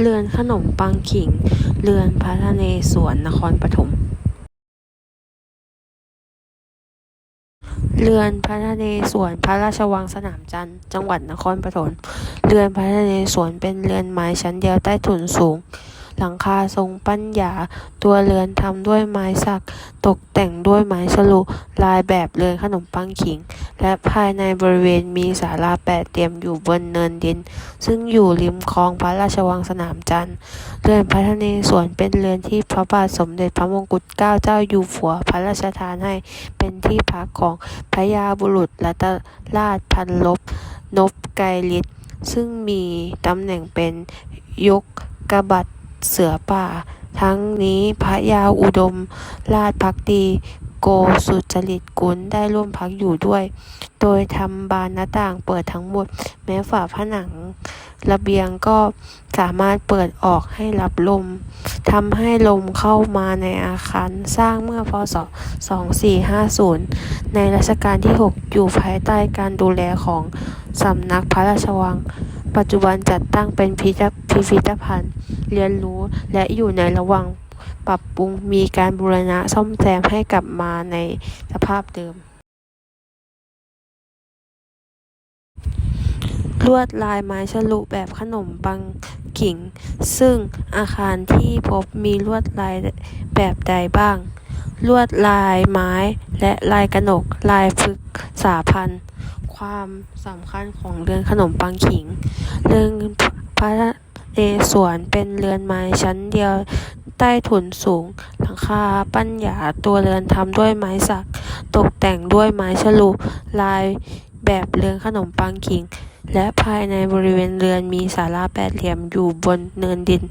เรือนขนมปังขิง เรือนพระทะเนศวรนครปฐม เรือนพระทะเนศวรพระราชวังสนามจันทร์จังหวัดนครปฐม เรือนพระทะเนศวรเป็นเรือนไม้ชั้นเดียวใต้ถุนสูง หลังคาทรงปัญญา ตัวเรือนทำด้วยไม้สัก ตกแต่งด้วยไม้ฉลุ ลายแบบเรือนขนมปังขิง และภายในบริเวณมีศาลาแปดเหลี่ยมอยู่บนเนินดิน ซึ่งอยู่ริมคลองพระราชวังสนามจันทร์เรือนพระนเรศวรเป็นเรือนที่พระบาทสมเด็จพระมงกุฎเกล้าเจ้าอยู่หัวพระราชทานให้เป็นที่พักของพระยาบุรุษรัตราชพันลบนพไกรฤทธิ์ซึ่งมีตำแหน่งเป็นยกกระบัตร เสือป่า ทั้งนี้พระยาอุดม ราชภักดีโกสุจริตกุลได้ร่วมพักอยู่ด้วย โดยทำบานหน้าต่างเปิดทั้งหมด แม้ฝาผนัง ระเบียงก็สามารถเปิดออกให้รับลมทำให้ลมเข้ามาในอาคารสร้างเมื่อพศ 2450 ในรัชกาลที่ 6 อยู่ภายใต้การดูแลของสำนักพระราชวัง ปัจจุบันจัดตั้งเป็นพิพิธภัณฑ์ เรียนรู้และอยู่ในระหว่างปรับปรุงมีการบูรณะซ่อมแซมให้กลับมาในสภาพเดิม ลวดลายไม้ฉลุแบบขนมปังขิงซึ่งอาคารที่พบมีลวดลายแบบใดบ้าง ลวดลายไม้และลายกระหนก ลายพฤกษาพันธ์ ความสำคัญของเรือนขนมปังขิง เรือนพระเรศวรเป็นเรือนไม้ชั้นเดียวใต้ถุนสูง หลังคาปัญญาตัวเรือนทำด้วยไม้สัก ตกแต่งด้วยไม้ฉลุลายแบบเรือนขนมปังขิง และภายในบริเวณเรือนมีศาลาแปดเหลี่ยมอยู่บนเนินดิน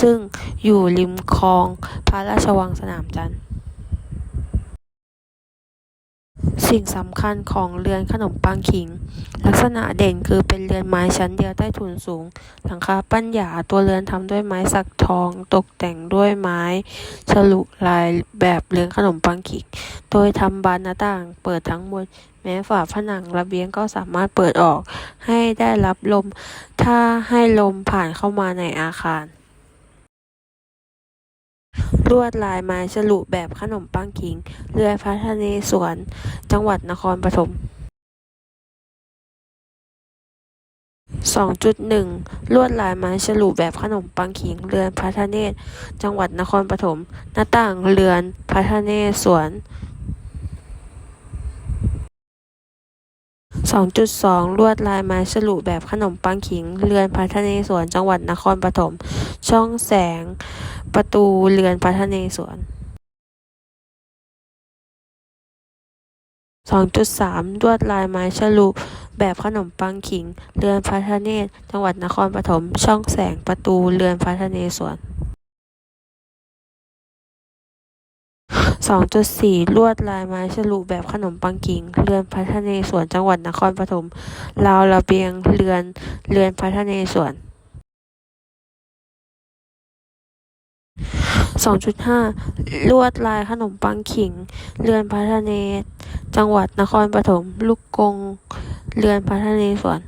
ซึ่งอยู่ริมคลองพระราชวังสนามจันทร์ สิ่งสำคัญของเรือนขนมปังขิง ลักษณะเด่นคือเป็นเรือนไม้ชั้นเดียวใต้ถุนสูง หลังคาปัญญาตัวเรือนทำด้วยไม้สักทอง ตกแต่งด้วยไม้ฉลุลายแบบเรือนขนมปังขิง โดยทำบานหน้าต่างเปิดทั้งหมด แม้ฝาผนังระเบียงก็สามารถเปิดออก ให้ได้รับลม ถ้าให้ลมผ่านเข้ามาในอาคาร ลวดลายไม้ฉลุแบบขนมปังขิง เรือนพระนเนศวร จังหวัดนครปฐม2.1 ลวดลายไม้ฉลุแบบขนมปังขิงเรือนพระเนศ จังหวัดนครปฐม หน้าต่างเรือนพระนเนศวน 2.2 ลวดลายไม้ฉลุแบบขนมปังขิง เรือนพระนเรศวรจังหวัดนครปฐม ช่องแสง ประตูเรือนพระนเรศวร2.3 ลวดลายไม้ฉลุแบบขนมปังขิง เรือนพระเนตรจังหวัดนครปฐม ช่องแสง ประตู เรือนพระนเรศวร 2.4 ลวดลายไม้ฉลุแบบขนมปังขิงเรือนพระนเรศวรจังหวัดนครปฐมราวระเบียงเรือนเรือนพระนเรศวร2.5 ลวดลายขนมปังขิง เรือนพระนเรศจังหวัดนครปฐม ลูกกง เรือนพระนเรศวร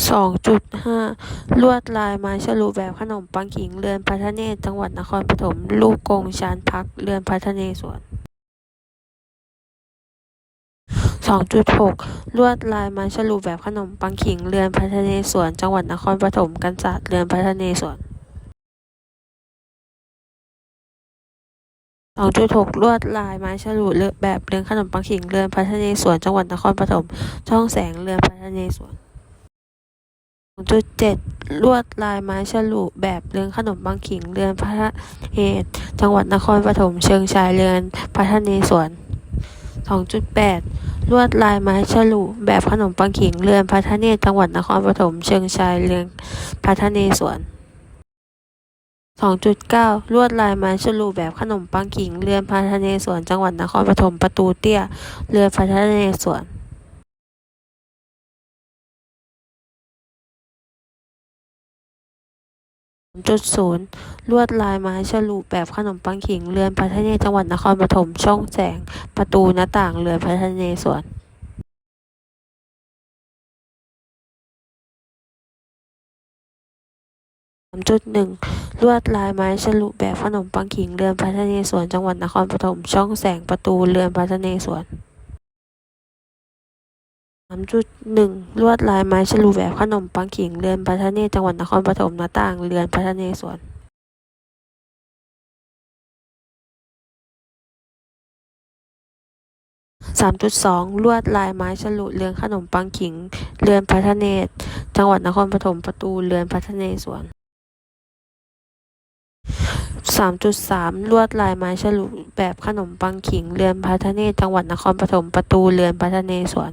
2.5 ลวดลายไม้ฉลุแบบขนมปังขิงเรือนพระเนตรจังหวัดนครปฐมลูกกงชานพักเรือนพระนเรศวร2.6 ลวดลายไม้ฉลุแบบขนมปังขิงเรือนพระนเรศวรจังหวัดนครปฐมกันศาสตร์เรือนพระนเรศวร2.6 ลวดลายไม้ฉลุแบบเรือนขนมปังขิงเรือนพระนเรศวรจังหวัดนครปฐมช่องแสงเรือนพระนเรศวร 2.7 ลวดลายไม้ฉลุแบบเรือนขนมปังขิง เรือนพระเนตจังหวัดนครปฐม เชิงชาย เรือนพระนเรศวร 2.8 ลวดลายไม้ฉลุแบบขนมปังขิง เรือนพระเนตรจังหวัดนครปฐม เชิงชาย เรือนพระนเรศวร 2.9 ลวดลายไม้ฉลุแบบขนมปังขิง เรือนพระนเรศวร จังหวัดนครปฐม ประตูเตี้ย เรือนพระนเรศวร 3.0 ลวดลายไม้ฉลุแบบขนมปังขิง เรือนพัะทเนศจังหวัดนครปฐม ช่องแสง ประตูหน้าต่าง เรือนพัะทะเนศวนจุดหนึ่งลวดลายไม้ฉลุแบบขนมปังขิง เรือนพัะทะเนศวนจังหวัดนครปฐม ช่องแสง ประตู เรือนพัะทะเนศวน 3.1 ลวดลายไม้ฉลุแบบขนมปังขิงเรือนพระนเรศจังหวัดนครปฐมหน้าต่างเรือนพระนเรศวร3.2ลวดลายไม้ฉลุเรือนขนมปังขิง เรือนพระเนตรจังหวัดนครปฐมประตูเรือนพระนเรศวร3.3ลวดลายไม้ฉลุแบบขนมปังขิง เรือนพระเนตรจังหวัดนครปฐมประตูเรือนพระนเรศวร